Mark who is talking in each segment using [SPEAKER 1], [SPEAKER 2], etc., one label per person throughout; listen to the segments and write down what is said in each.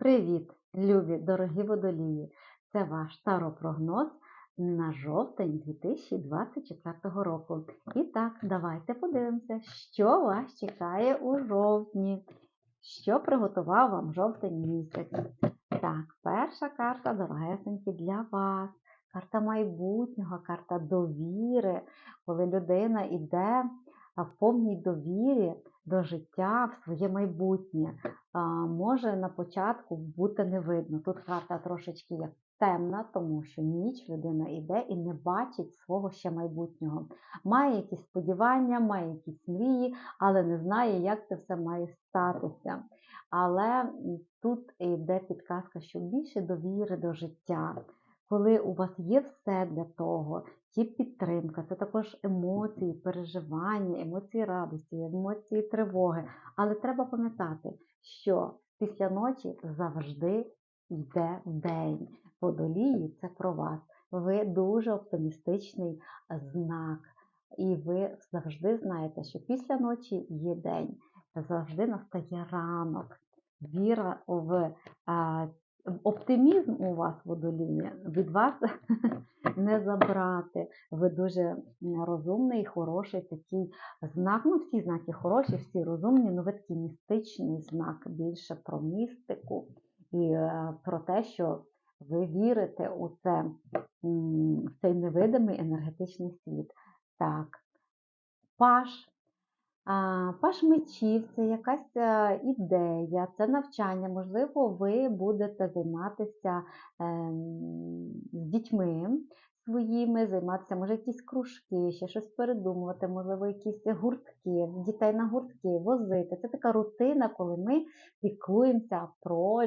[SPEAKER 1] Привіт, любі, дорогі водолії! Це ваш таропрогноз на жовтень 2024 року. І так, давайте подивимося, що вас чекає у жовтні, що приготував вам жовтень місяць. Так, перша карта, дорогесенькі, для вас. Карта майбутнього, карта довіри, коли людина йде в повній довірі до життя в своє майбутнє. Може на початку бути не видно. Тут карта трошечки як темна, тому що ніч людина йде і не бачить свого ще майбутнього. Має якісь сподівання, має якісь мрії, але не знає, як це все має статися. Але тут йде підказка, що більше довіри до життя. Коли у вас є все для того, є підтримка, це також емоції, переживання, емоції радості, емоції тривоги. Але треба пам'ятати, що після ночі завжди йде день. Водолії це про вас. Ви дуже оптимістичний знак. І ви завжди знаєте, що після ночі є день, завжди настає ранок. Віра в Оптимізм у вас водолії від вас не забрати. Ви дуже розумний, хороший такий знак. Ну, всі знаки хороші, всі розумні, але ви такий містичний знак більше про містику і е, про те, що ви вірите у це, в цей невидимий енергетичний світ. Так, паш. Паш мечів це якась е, ідея, це навчання. Можливо, ви будете займатися ем, з дітьми своїми, займатися, може, якісь кружки, ще щось передумувати, можливо, якісь гуртки, дітей на гуртки, возити. Це така рутина, коли ми піклуємося про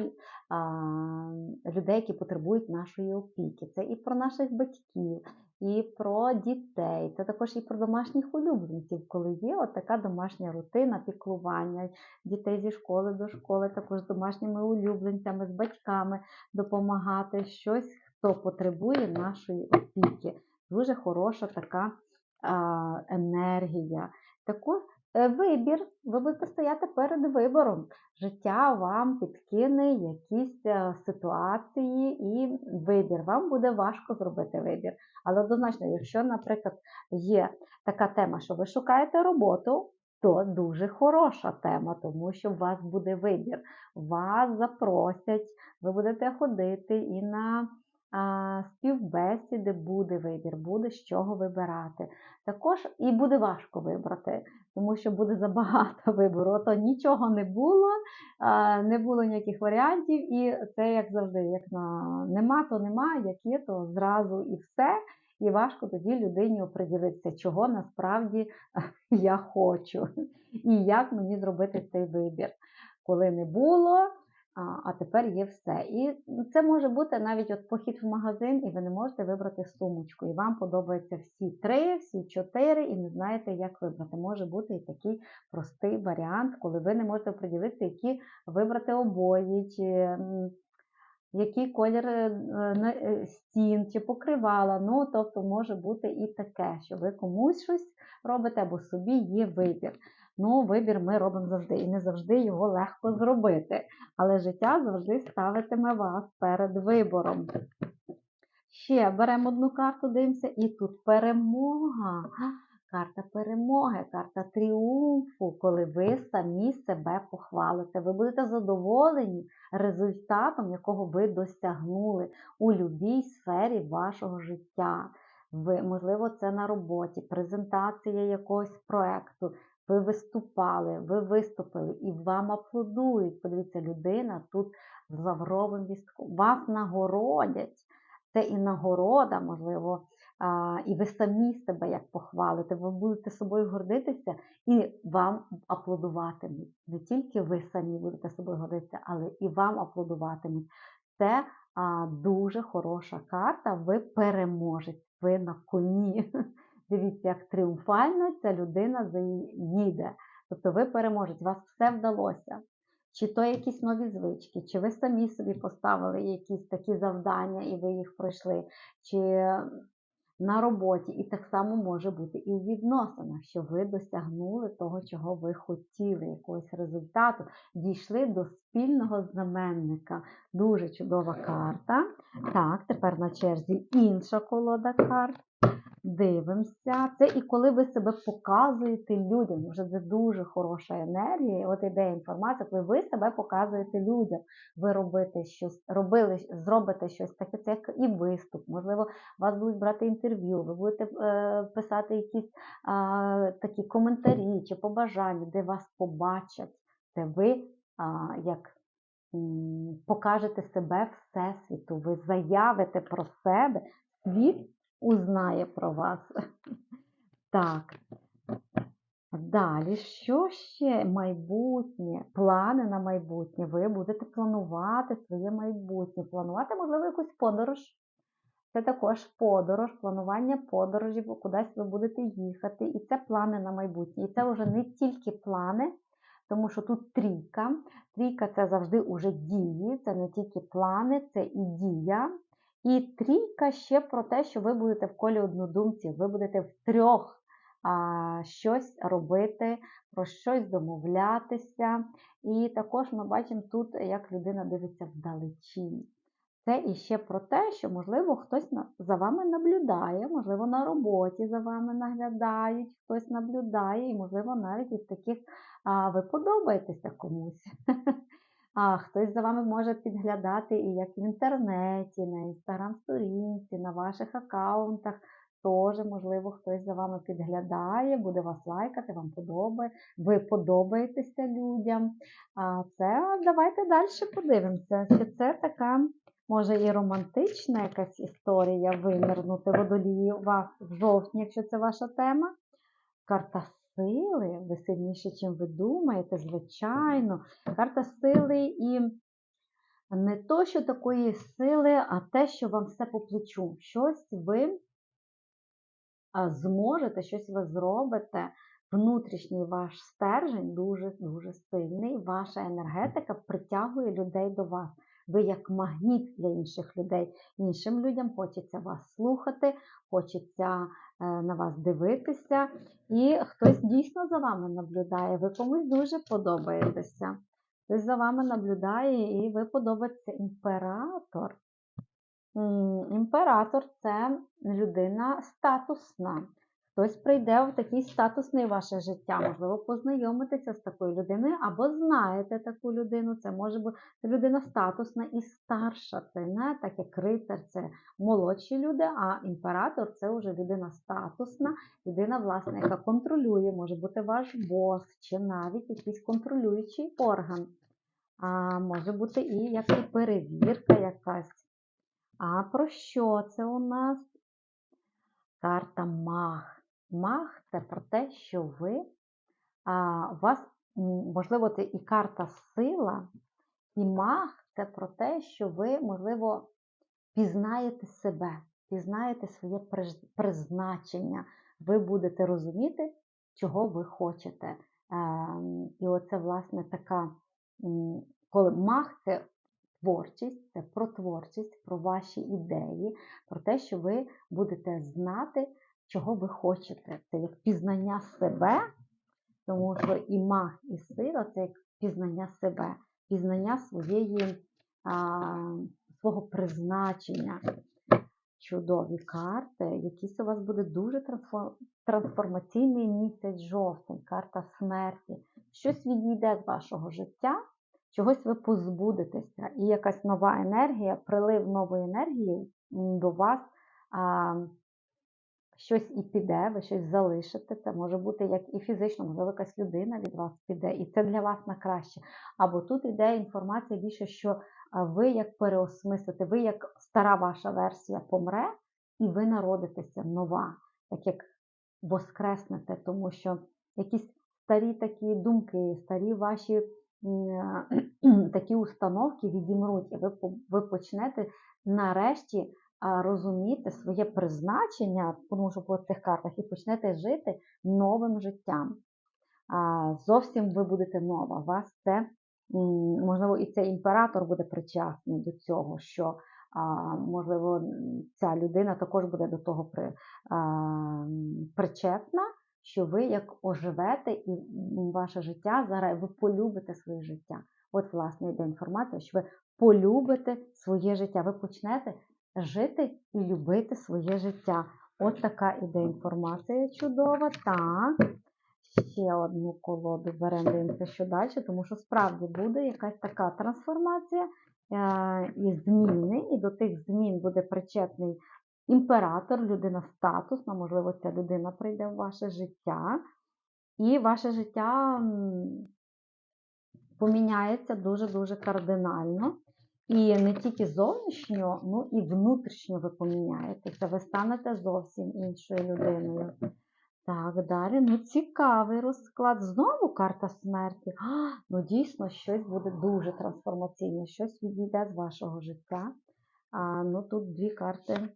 [SPEAKER 1] людей, які потребують нашої опіки. Це і про наших батьків, і про дітей, це також і про домашніх улюбленців, коли є от така домашня рутина, піклування дітей зі школи до школи, також з домашніми улюбленцями, з батьками допомагати щось, хто потребує нашої опіки. Дуже хороша така енергія. Також вибір, ви будете стояти перед вибором. Життя вам підкине якісь е, ситуації і вибір. Вам буде важко зробити вибір. Але однозначно, якщо, наприклад, є така тема, що ви шукаєте роботу, то дуже хороша тема, тому що у вас буде вибір. Вас запросять, ви будете ходити і на співбесіди буде вибір, буде з чого вибирати. Також і буде важко вибрати, тому що буде забагато вибору. То нічого не було, не було ніяких варіантів, і це, як завжди, як на нема, то нема, як є, то зразу і все. І важко тоді людині оприділитися, чого насправді я хочу, і як мені зробити цей вибір. Коли не було, а тепер є все. І це може бути навіть от похід в магазин, і ви не можете вибрати сумочку. І вам подобаються всі три, всі чотири, і не знаєте, як вибрати. Може бути і такий простий варіант, коли ви не можете оприділитися, які вибрати обої, чи який колір е, е, стін, чи покривала. Ну, тобто може бути і таке, що ви комусь щось робите або собі є вибір. Ну, вибір ми робимо завжди, і не завжди його легко зробити. Але життя завжди ставитиме вас перед вибором. Ще беремо одну карту, дивимося, і тут перемога. Карта перемоги, карта тріумфу, коли ви самі себе похвалите. Ви будете задоволені результатом, якого ви досягнули у будь-якій сфері вашого життя. Ви, Можливо, це на роботі, презентація якогось проєкту, ви виступали, ви виступили і вам аплодують. Подивіться, людина тут з лавровим вістком. Вас нагородять. Це і нагорода, можливо, і ви самі себе як похвалите. Ви будете собою гордитися і вам аплодуватимуть. Не тільки ви самі будете собою гордитися, але і вам аплодуватимуть. Це дуже хороша карта. Ви переможете, ви на коні. Дивіться, як тріумфально ця людина їде. Тобто ви переможете, вас все вдалося. Чи то якісь нові звички, чи ви самі собі поставили якісь такі завдання і ви їх пройшли, чи на роботі, і так само може бути і в відносинах, що ви досягнули того, чого ви хотіли, якогось результату, дійшли до спільного знаменника. Дуже чудова карта. Так, тепер на черзі інша колода карт. Дивимося. Це і коли ви себе показуєте людям, вже це дуже хороша енергія. От іде інформація, коли ви себе показуєте людям. Ви робите щось, робили, зробите щось таке, це як і виступ. Можливо, вас будуть брати інтерв'ю, ви будете е, писати якісь е, такі коментарі чи побажання, де вас побачать. Це ви е, як покажете себе Всесвіту, ви заявите про себе, світ узнає про вас. Так. Далі, що ще майбутнє? Плани на майбутнє. Ви будете планувати своє майбутнє. Планувати, можливо, якусь подорож. Це також подорож, планування подорожі, кудись ви будете їхати. І це плани на майбутнє. І це вже не тільки плани, тому що тут трійка. Трійка це завжди уже дії, це не тільки плани, це і дія. І трійка ще про те, що ви будете в колі однодумців, ви будете в трьох а, щось робити, про щось домовлятися. І також ми бачимо тут, як людина дивиться вдалечінь. Це іще про те, що, можливо, хтось за вами наблюдає, можливо, на роботі за вами наглядають, хтось наблюдає, і, можливо, навіть із таких а, ви подобаєтеся комусь. А хтось за вами може підглядати і як в інтернеті, на інстаграм-сторінці, на ваших аккаунтах. Теж, можливо, хтось за вами підглядає, буде вас лайкати, вам подобає, ви подобаєтеся людям. А це давайте далі подивимося, що це така, може, і романтична якась історія винирнути водолії у вас в жовтні, якщо це ваша тема. Карта сили, ви сильніше, чим ви думаєте, звичайно. Карта сили і не то, що такої сили, а те, що вам все по плечу. Щось ви зможете, щось ви зробите. Внутрішній ваш стержень дуже-дуже сильний. Ваша енергетика притягує людей до вас. Ви як магніт для інших людей. Іншим людям хочеться вас слухати, хочеться е, на вас дивитися, і хтось дійсно за вами наблюдає. Ви комусь дуже подобаєтеся. Хтось за вами наблюдає, і ви подобається імператор. Імператор це людина статусна. Хтось прийде в такий статусний ваше життя, можливо, познайомитися з такою людиною, або знаєте таку людину. Це може бути людина статусна і старша. Це не так як рицар, це молодші люди, а імператор це вже людина статусна, людина, власне, яка контролює, може бути ваш бос, чи навіть якийсь контролюючий орган. А Може бути і як і перевірка якась. А про що це у нас? Карта маг. Маг це про те, що ви, а, вас, можливо, це і карта сила, і маг це про те, що ви, можливо, пізнаєте себе, пізнаєте своє призначення. Ви будете розуміти, чого ви хочете. Ем, і оце, власне, така, коли маг це творчість, це про творчість, про ваші ідеї, про те, що ви будете знати чого ви хочете. Це як пізнання себе, тому що і маг, і сила це як пізнання себе, пізнання своєї, а, свого призначення. Чудові карти. Якийсь у вас буде дуже трансформаційний місяць жовтень, карта смерті. Щось відійде з вашого життя, чогось ви позбудетеся. І якась нова енергія, прилив нової енергії до вас. А, щось і піде, ви щось залишите. Це може бути як і фізично, можливо, якась людина від вас піде, і це для вас на краще. Або тут йде інформація більше, що ви як переосмислите, ви як стара ваша версія помре, і ви народитеся нова, так як воскреснете, тому що якісь старі такі думки, старі ваші такі установки відімруть, і ви, ви почнете нарешті розуміти своє призначення, тому що по цих картах, і почнете жити новим життям. Зовсім ви будете нова. Вас це, можливо, і цей імператор буде причасний до цього, що можливо, ця людина також буде до того причетна, що ви як оживете і ваше життя зараз ви полюбите своє життя. От, власне, йде інформація, що ви полюбите своє життя. Ви почнете жити і любити своє життя. От така іде інформація чудова. Так. Ще одну колоду беремо, дивимося, що далі, тому що справді буде якась така трансформація е, і зміни, і до тих змін буде причетний імператор, людина статусна, можливо, ця людина прийде в ваше життя, і ваше життя поміняється дуже-дуже кардинально. І не тільки зовнішньо, ну і внутрішньо ви поміняєтеся. Ви станете зовсім іншою людиною. Так, далі. Ну, цікавий розклад. Знову карта смерті. А, ну, дійсно, щось буде дуже трансформаційне, щось відійде з вашого життя. А, ну, тут дві карти.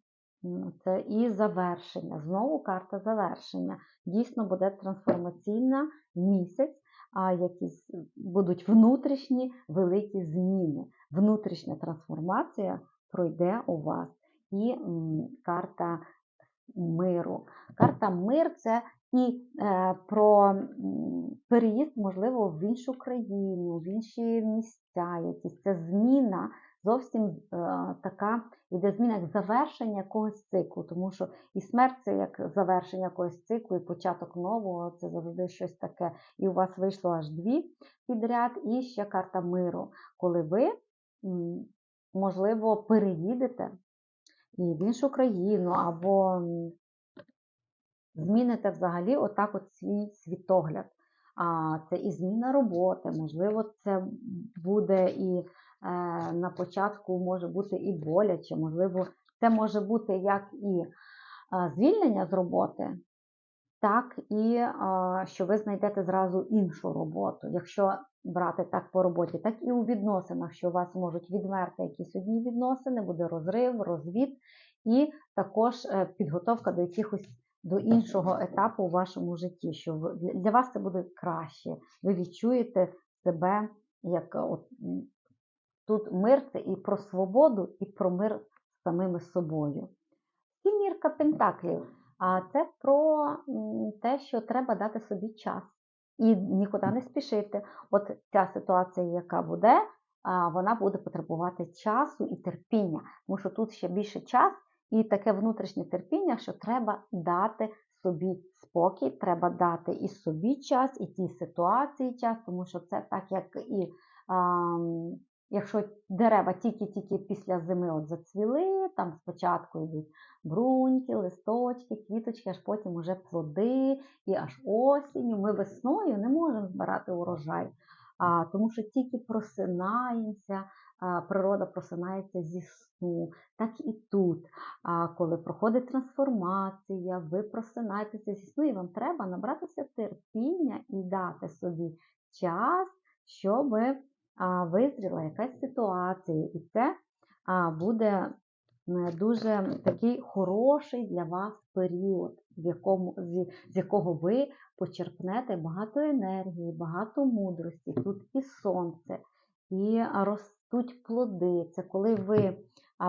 [SPEAKER 1] Це і завершення. Знову карта завершення. Дійсно буде трансформаційна місяць, а якісь будуть внутрішні великі зміни. Внутрішня трансформація пройде у вас. І карта миру. Карта мир це і е, про переїзд, можливо, в іншу країну, в інші місця, якісь це зміна. Зовсім е, така іде зміна як завершення якогось циклу, тому що і смерть це як завершення якогось циклу, і початок нового це завжди щось таке. І у вас вийшло аж дві підряд, і ще карта миру, коли ви, можливо, переїдете і в іншу країну, або зміните взагалі отак от свій світогляд. А це і зміна роботи, можливо, це буде і е, на початку може бути і боляче, можливо, це може бути як і е, звільнення з роботи, так і е, що ви знайдете зразу іншу роботу. Якщо брати так по роботі, так і у відносинах, що у вас можуть відмерти якісь одні відносини, буде розрив, розвід, і також е, підготовка до якихось до іншого етапу у вашому житті, що для- вас це буде краще. Ви відчуєте себе як от, тут мир це і про свободу, і про мир з самими собою. Сімірка Пентаклів. А це про те, що треба дати собі час і нікуди не спішити. От ця ситуація, яка буде, вона буде потребувати часу і терпіння, тому що тут ще більше час і таке внутрішнє терпіння, що треба дати собі спокій, треба дати і собі час, і тій ситуації час, тому що це так, як і. Якщо дерева тільки-тільки після зими от зацвіли, там спочатку йдуть бруньки, листочки, квіточки, аж потім уже плоди, і аж осінню. Ми весною не можемо збирати урожай, а, тому що тільки просинаємося, а, природа просинається зі сну. Так і тут, а, коли проходить трансформація, ви просинаєтеся зі сну, і вам треба набратися терпіння і дати собі час, щоб визріла якась ситуація, і це буде дуже такий хороший для вас період, в якому, з, якого ви почерпнете багато енергії, багато мудрості. Тут і сонце, і ростуть плоди. Це коли ви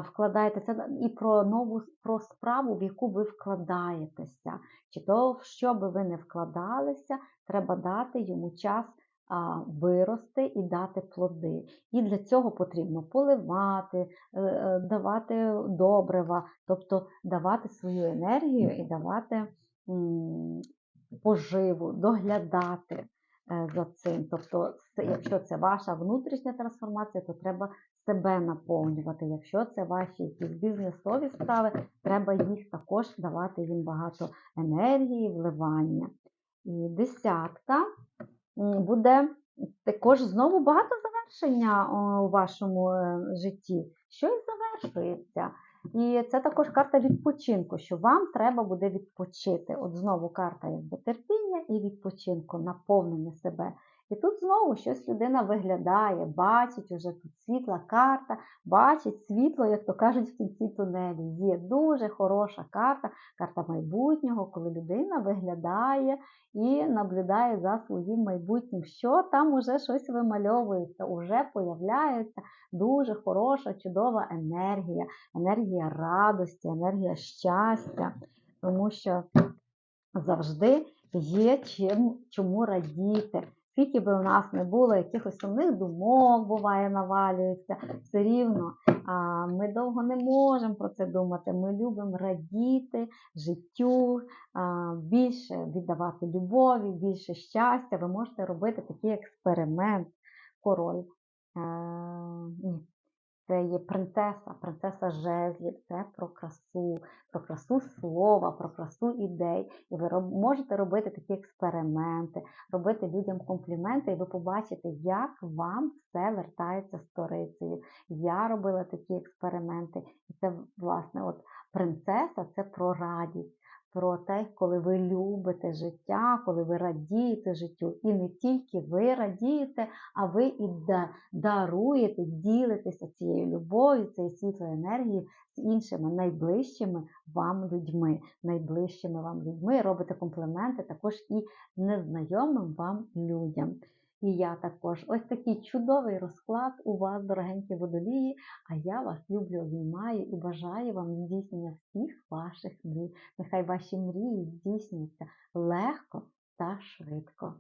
[SPEAKER 1] вкладаєтеся і про нову про справу, в яку ви вкладаєтеся. Чи то, в що би ви не вкладалися, треба дати йому час вирости і дати плоди. І для цього потрібно поливати, е, е, давати добрива, тобто давати свою енергію і давати поживу, доглядати е, за цим. Тобто, якщо це ваша внутрішня трансформація, то треба себе наповнювати. Якщо це ваші якісь бізнесові справи, треба їх також давати їм багато енергії, вливання. І десятка буде також знову багато завершення у вашому е, житті. Щось завершується. І це також карта відпочинку, що вам треба буде відпочити. От знову карта якби терпіння і відпочинку, наповнення себе І тут знову щось людина виглядає, бачить уже тут світла карта, бачить світло, як то кажуть, в кінці тунелі. Є дуже хороша карта, карта майбутнього, коли людина виглядає і наблюдає за своїм майбутнім, що там уже щось вимальовується, уже появляється дуже хороша, чудова енергія, енергія радості, енергія щастя, тому що завжди є чим, чому радіти. Скільки би у нас не було якихось сумних думок, буває, навалюється, все рівно а, ми довго не можемо про це думати. Ми любимо радіти життю, більше віддавати любові, більше щастя. Ви можете робити такий експеримент. Король. Ні, це є принцеса, принцеса жезлів, це про красу, про красу слова, про красу ідей. І ви роб- можете робити такі експерименти, робити людям компліменти, і ви побачите, як вам все вертається сторицею. Я робила такі експерименти, і це власне, от принцеса це про радість. Про те, коли ви любите життя, коли ви радієте життю, і не тільки ви радієте, а ви і даруєте, ділитеся цією любов'ю, цією світлою енергією з іншими найближчими вам людьми, найближчими вам людьми, робите компліменти також і незнайомим вам людям. І я також ось такий чудовий розклад у вас, дорогенькі водолії. А я вас люблю, обіймаю і бажаю вам здійснення всіх ваших мрій. Нехай ваші мрії здійснюються легко та швидко.